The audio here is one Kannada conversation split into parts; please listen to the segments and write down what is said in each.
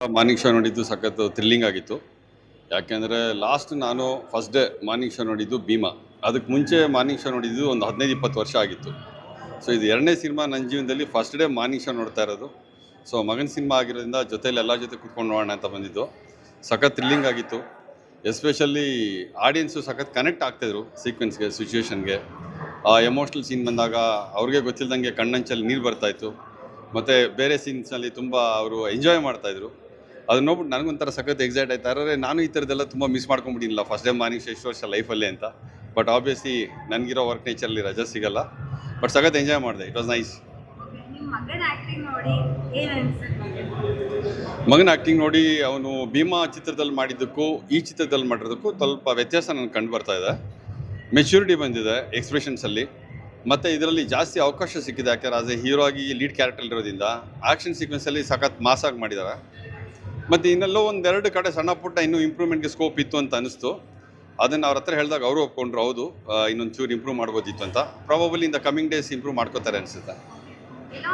ಮಾರ್ನಿಂಗ್ ಶೋ ನೋಡಿದ್ದು ಸಖತ್ ಥ್ರಿಲ್ಲಿಂಗ್ ಆಗಿತ್ತು. ಯಾಕೆಂದರೆ ಲಾಸ್ಟ್ ನಾನು ಫಸ್ಟ್ ಡೇ ಮಾರ್ನಿಂಗ್ ಶೋ ನೋಡಿದ್ದು ಭೀಮಾ. ಅದಕ್ಕೆ ಮುಂಚೆ ಮಾರ್ನಿಂಗ್ ಶೋ ನೋಡಿದ್ದು ಒಂದು ಹದಿನೈದು, ಇಪ್ಪತ್ತು ವರ್ಷ ಆಗಿತ್ತು. ಸೊ ಇದು ಎರಡನೇ ಸಿನಿಮಾ ನನ್ನ ಜೀವನದಲ್ಲಿ ಫಸ್ಟ್ ಡೇ ಮಾರ್ನಿಂಗ್ ಶೋ ನೋಡ್ತಾ ಇರೋದು. ಸೊ ಮಗನ ಸಿನಿಮಾ ಆಗಿರೋದ್ರಿಂದ ಜೊತೆಯಲ್ಲಿ ಎಲ್ಲ ಜೊತೆ ಕುತ್ಕೊಂಡು ನೋಡೋಣ ಅಂತ ಬಂದಿದ್ದು. ಸಖತ್ ಥ್ರಿಲ್ಲಿಂಗ್ ಆಗಿತ್ತು. ಎಸ್ಪೆಷಲಿ ಆಡಿಯನ್ಸು ಸಖತ್ ಕನೆಕ್ಟ್ ಆಗ್ತಾಯಿದ್ರು ಸೀಕ್ವೆನ್ಸ್ಗೆ ಸಿಚುವೇಷನ್ಗೆ ಆ ಎಮೋಷ್ನಲ್ ಸೀನ್ ಬಂದಾಗ ಅವ್ರಿಗೆ ಗೊತ್ತಿಲ್ದಂಗೆ ಕಣ್ಣಂಚಲ್ಲಿ ನೀರು ಬರ್ತಾಯಿತ್ತು ಮತ್ತು ಬೇರೆ ಸೀನ್ಸ್ನಲ್ಲಿ ತುಂಬ ಅವರು ಎಂಜಾಯ್ ಮಾಡ್ತಾಯಿದ್ರು ಅದನ್ನ ನೋಡ್ಬಿಟ್ಟು ನನಗೊಂಥರ ಸಖತ್ ಎಕ್ಸೈಟ್ ಆಯ್ತು. ನಾನು ಈ ಥರದ್ದೆಲ್ಲ ತುಂಬ ಮಿಸ್ ಮಾಡ್ಕೊಂಬಿಟ್ಟಿಲ್ಲ ಫಸ್ಟ್ ಟೈಮ್ ಮಾರ್ನಿಂಗ್ ಎಷ್ಟು ವರ್ಷ ಲೈಫಲ್ಲಿ ಅಂತ. ಬಟ್ ಆಬ್ವಿಯಸ್ಲಿ ನನಗಿರೋ ವರ್ಕ್ ನೇಚರಲ್ಲಿ ರಜಾ ಸಿಗಲ್ಲ. ಬಟ್ ಸಖತ್ ಎಂಜಾಯ್ ಮಾಡಿದೆ. ಇಟ್ ವಾಸ್ ನೈಸ್ ಮಗನ ಆ್ಯಕ್ಟಿಂಗ್ ನೋಡಿ ಅವನು ಭೀಮಾ ಚಿತ್ರದಲ್ಲಿ ಮಾಡಿದ್ದಕ್ಕೂ ಈ ಚಿತ್ರದಲ್ಲಿ ಮಾಡಿರೋದಕ್ಕೂ ಸ್ವಲ್ಪ ವ್ಯತ್ಯಾಸ ನನಗೆ ಕಂಡು ಬರ್ತಾ ಇದೆ. ಮೆಚ್ಯೂರಿಟಿ ಬಂದಿದೆ ಎಕ್ಸ್ಪ್ರೆಷನ್ಸಲ್ಲಿ ಮತ್ತು ಇದರಲ್ಲಿ ಜಾಸ್ತಿ ಅವಕಾಶ ಸಿಕ್ಕಿದೆ ಯಾಕಂದ್ರೆ ಆಸ್ ಎ ಹೀರೋ ಆಗಿ ಲೀಡ್ ಕ್ಯಾರೆಕ್ಟರ್ ಇರೋದ್ರಿಂದ. ಆ್ಯಕ್ಷನ್ ಸೀಕ್ವೆನ್ಸಲ್ಲಿ ಸಖತ್ ಮಾಸಾಗಿ ಮಾಡಿದ್ದಾರೆ ಮತ್ತು ಇನ್ನೆಲ್ಲೋ ಒಂದೆರಡು ಕಡೆ ಸಣ್ಣ ಪುಟ್ಟ ಇನ್ನೂ ಇಂಪ್ರೂವ್ಮೆಂಟ್ಗೆ ಸ್ಕೋಪ್ ಇತ್ತು ಅಂತ ಅನಿಸ್ತು. ಅದನ್ನು ಅವ್ರ ಹತ್ರ ಹೇಳಿದಾಗ ಅವರು ಒಪ್ಕೊಂಡ್ರು, ಹೌದು ಇನ್ನೊಂದು ಚೂರು ಇಂಪ್ರೂವ್ ಮಾಡ್ಬೋದಿತ್ತು ಅಂತ. Probably in the coming days improve ಮಾಡ್ಕೋತಾರೆ ಅನಿಸುತ್ತೆ.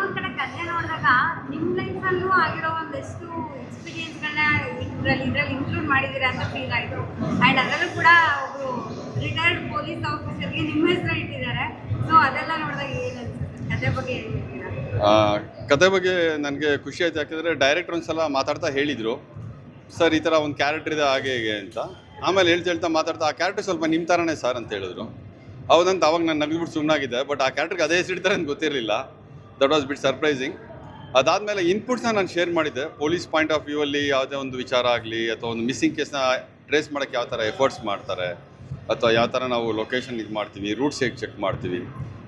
ಒಂದ್ ಕಡೆ ಕಥೆ ನೋಡಿದಾಗ ನಿಮ್ಮ ಲೈಫಲ್ಲೂ ಆಗಿರೋ ಒಂದಷ್ಟು ಎಕ್ಸ್ಪೀರಿಯನ್ಸ್ಗಳನ್ನ ಇದ್ರಲ್ಲಿ ಇದ್ರಲ್ಲಿ ಇನ್ಕ್ಲೂಡ್ ಮಾಡಿದ್ದೀರಾ ಅಂತ ಫೀಲ್ ಆಯಿತು. ಆ್ಯಂಡ್ ಅದರಲ್ಲೂ ಕೂಡ ಒಬ್ಬರು ರಿಟೈರ್ಡ್ ಪೊಲೀಸ್ ಆಫೀಸರ್ಗೆ ನಿಮ್ಮ ಹೆಸರು ಕತೆ ಬಗ್ಗೆ ನನಗೆ ಖುಷಿ ಆಯ್ತು. ಯಾಕಂದರೆ ಡೈರೆಕ್ಟರ್ ಒಂದ್ಸಲ ಮಾತಾಡ್ತಾ ಹೇಳಿದರು. ಸರ್, ಈ ಥರ ಒಂದು ಕ್ಯಾರೆಕ್ಟರ್ ಇದೆ, ಹಾಗೆ ಹೇಗೆ ಅಂತ. ಆಮೇಲೆ ಹೇಳ್ತಾ ಹೇಳ್ತಾ ಮಾತಾಡ್ತಾ, ಆ ಕ್ಯಾರೆಕ್ಟರ್ ಸ್ವಲ್ಪ ನಿಮ್ಮ ಥರನೇ ಸರ್ ಅಂತ ಹೇಳಿದ್ರು. ಹೌದಂತ ಅವಾಗ ನಾನು ನಗ್ಬಿಟ್ಟು ಸುಮ್ಮನಾಗಿದ್ದೆ ಬಟ್ ಆ ಕ್ಯಾರೆಕ್ಟರ್ಗೆ ಅದೇ ಹೆಸರಿಡ್ತಾರೆ ಅಂತ ಗೊತ್ತಿರಲಿಲ್ಲ. ದಟ್ ವಾಸ್ ಬಿಟ್ ಸರ್ಪ್ರೈಸಿಂಗ್ ಅದಾದಮೇಲೆ ಇನ್ಪುಟ್ಸ್ನ ನಾನು ಶೇರ್ ಮಾಡಿದ್ದೆ. ಪೊಲೀಸ್ ಪಾಯಿಂಟ್ ಆಫ್ ವ್ಯೂ ಅಲ್ಲಿ ಯಾವುದೇ ಒಂದು ವಿಚಾರ ಆಗಲಿ, ಅಥವಾ ಒಂದು ಮಿಸ್ಸಿಂಗ್ ಕೇಸ್ನ ಟ್ರೇಸ್ ಮಾಡೋಕ್ಕೆ ಯಾವ ಥರ ಎಫರ್ಟ್ಸ್ ಮಾಡ್ತಾರೆ, ಅಥವಾ ಯಾವ ಥರ ನಾವು ಲೊಕೇಶನ್ ಇದು ಮಾಡ್ತೀವಿ ರೂಟ್ಸ್ ಹೇಗೆ ಚೆಕ್ ಮಾಡ್ತೀವಿ.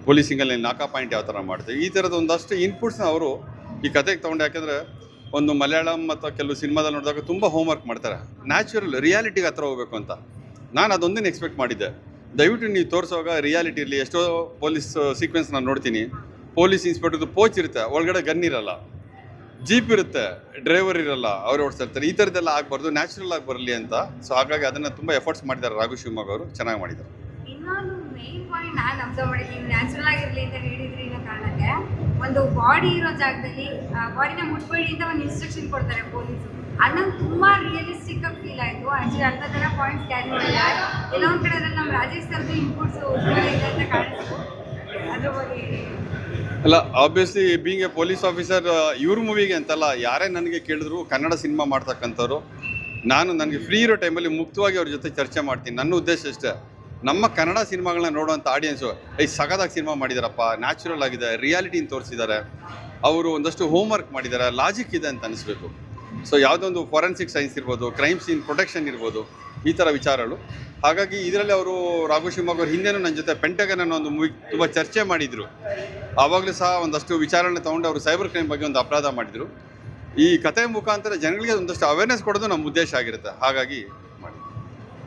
ಪೊಲೀಸಿಂಗಲ್ಲಿ ನಾಕಾ ಪಾಯಿಂಟ್ ಯಾವ ಥರ ಮಾಡ್ತೀವಿ? ಈ ಥರದ ಒಂದಷ್ಟು ಇನ್ಪುಟ್ಸ್ನ ಅವರು ಈ ಕತೆಗೆ ತೊಗೊಂಡು ಯಾಕೆಂದರೆ ಒಂದು ಮಲಯಾಳಂ ಅಥವಾ ಕೆಲವು ಸಿನಿಮಾದಲ್ಲಿ ನೋಡಿದಾಗ ತುಂಬ ಹೋಮ್ವರ್ಕ್ ಮಾಡ್ತಾರೆ. ನ್ಯಾಚುರಲ್ ರಿಯಾಲಿಟಿಗೆ ಹತ್ರ ಹೋಗ್ಬೇಕು ಅಂತ. ನಾನು ಅದೊಂದನ್ನು ಎಕ್ಸ್ಪೆಕ್ಟ್ ಮಾಡಿದ್ದೆ. ದಯವಿಟ್ಟು ನೀವು ತೋರಿಸುವಾಗ ರಿಯಾಲಿಟಿ ಇರಲಿ, ಎಷ್ಟೋ ಪೊಲೀಸ್ ಸೀಕ್ವೆನ್ಸ್ ನಾನು ನೋಡ್ತೀನಿ. ಪೊಲೀಸ್ ಇನ್ಸ್ಪೆಕ್ಟರ್ದು ಪೋಚ್ ಇರುತ್ತೆ, ಒಳಗಡೆ ಗನ್ ಇರಲ್ಲ. ಜೀಪ್ ಇರುತ್ತೆ ಡ್ರೈವರ್ ಇರಲ್ಲ, ಅವ್ರು ಓಡಿಸ್ತಾ ಇರ್ತಾರೆ. ಈ ಥರದ್ದೆಲ್ಲ ಆಗಬಾರ್ದು ನ್ಯಾಚುರಲ್ ಆಗಿ ಬರಲಿ ಅಂತ. ಸೊ ಹಾಗಾಗಿ ಅದನ್ನು ತುಂಬ ಎಫರ್ಟ್ಸ್ ಮಾಡಿದ್ದಾರೆ ರಾಘು ಶಿವಮೊಗ್ಗ ಅವರು. ಚೆನ್ನಾಗಿ ಮಾಡಿದ್ದಾರೆ. ಮೇನ್ ಪಾಯಿಂಟ್ ನಾನು ಅಬ್ಸರ್ವ್ ಮಾಡಿದ್ದೀನಿ. ನ್ಯಾಚುರಲ್ ಆಗಿರಲಿ ಅಂತ ಹೇಳಿದ್ರಿ ಅನ್ನೋ ಕಾರಣಕ್ಕೆ ಒಂದು ಬಾಡಿ ಇರೋ ಜಾಗದಲ್ಲಿ ಬಾಡಿನ ಮುಟ್ಬೇಡಿ ಅಂತ ಒಂದು ಇನ್ಸ್ಟ್ರಕ್ಷನ್ ಕೊಡ್ತಾರೆ ಪೊಲೀಸರು. ನಂಗೆ ತುಂಬ ರಿಯಲಿಸ್ಟಿಕ್ ಆಗಿ ಫೀಲ್ ಆಯಿತು. ಆ್ಯಕ್ಚುಲಿ ಅರ್ಧ ಥರ ಪಾಯಿಂಟ್ಸ್ ಕ್ಯಾರಿ ಮಾಡಿದ್ದಾರೆ ಕೆಲವೊಂದು ಕಡೆ ನಮ್ಮ ರಾಜೇಶ್ ಇನ್ಪುಟ್ಸು ಇದೆ ಅಂತ ಕಾಣಿಸ್ತು ಅಲ್ಲ obviously being a police officer ಇವ್ರ ಮೂವಿಗೆ ಅಂತಲ್ಲ, ಯಾರೇ ನನಗೆ ಕೇಳಿದ್ರು ಕನ್ನಡ ಸಿನಿಮಾ ಮಾಡ್ತಕ್ಕಂಥವ್ರು, ನಾನು ನನಗೆ ಫ್ರೀ ಇರೋ ಟೈಮಲ್ಲಿ ಮುಕ್ತವಾಗಿ ಅವ್ರ ಜೊತೆ ಚರ್ಚೆ ಮಾಡ್ತೀನಿ. ನನ್ನ ಉದ್ದೇಶ ಇಷ್ಟೇ. ನಮ್ಮ ಕನ್ನಡ ಸಿನಿಮಾಗಳನ್ನ ನೋಡುವಂಥ ಆಡಿಯನ್ಸು ಐ ಸಗದಾಗಿ ಸಿನಿಮಾ ಮಾಡಿದಾರಪ್ಪ ನ್ಯಾಚುರಲ್ ಆಗಿದೆ ರಿಯಾಲಿಟಿನ ತೋರಿಸಿದ್ದಾರೆ ಅವರು ಒಂದಷ್ಟು ಹೋಮ್ವರ್ಕ್ ಮಾಡಿದ್ದಾರೆ ಲಾಜಿಕ್ ಇದೆ ಅಂತ ಅನಿಸ್ಬೇಕು. ಸೊ ಯಾವುದೊಂದು ಫಾರೆನ್ಸಿಕ್ ಸೈನ್ಸ್ ಇರ್ಬೋದು ಕ್ರೈಮ್ ಸೀನ್ ಪ್ರೊಟೆಕ್ಷನ್ ಇರ್ಬೋದು, ಈ ಥರ ವಿಚಾರಗಳು. ಹಾಗಾಗಿ ಇದರಲ್ಲಿ ಅವರು ರಾಘು ಶಿವಮೊಗ್ಗ ಅವ್ರ ಹಿಂದೆನೂ ನನ್ನ ಜೊತೆ ಪೆಂಟಗನ್ ಅನ್ನೋ ಒಂದು ಮೂವಿ ತುಂಬ ಚರ್ಚೆ ಮಾಡಿದರು. ಆವಾಗಲೂ ಸಹ ಒಂದಷ್ಟು ವಿಚಾರಣೆ ತೊಗೊಂಡು ಅವರು ಸೈಬರ್ ಕ್ರೈಮ್ ಬಗ್ಗೆ ಒಂದು ಅಪರಾಧ ಮಾಡಿದರು. ಈ ಕಥೆ ಮುಖಾಂತರ ಜನಗಳಿಗೆ ಒಂದಷ್ಟು ಅವೇರ್ನೆಸ್ ಕೊಡೋದು ನಮ್ಮ ಉದ್ದೇಶ ಆಗಿರುತ್ತೆ. ಹಾಗಾಗಿ ಮಾಡಿ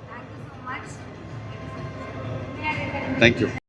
thank you so much thank you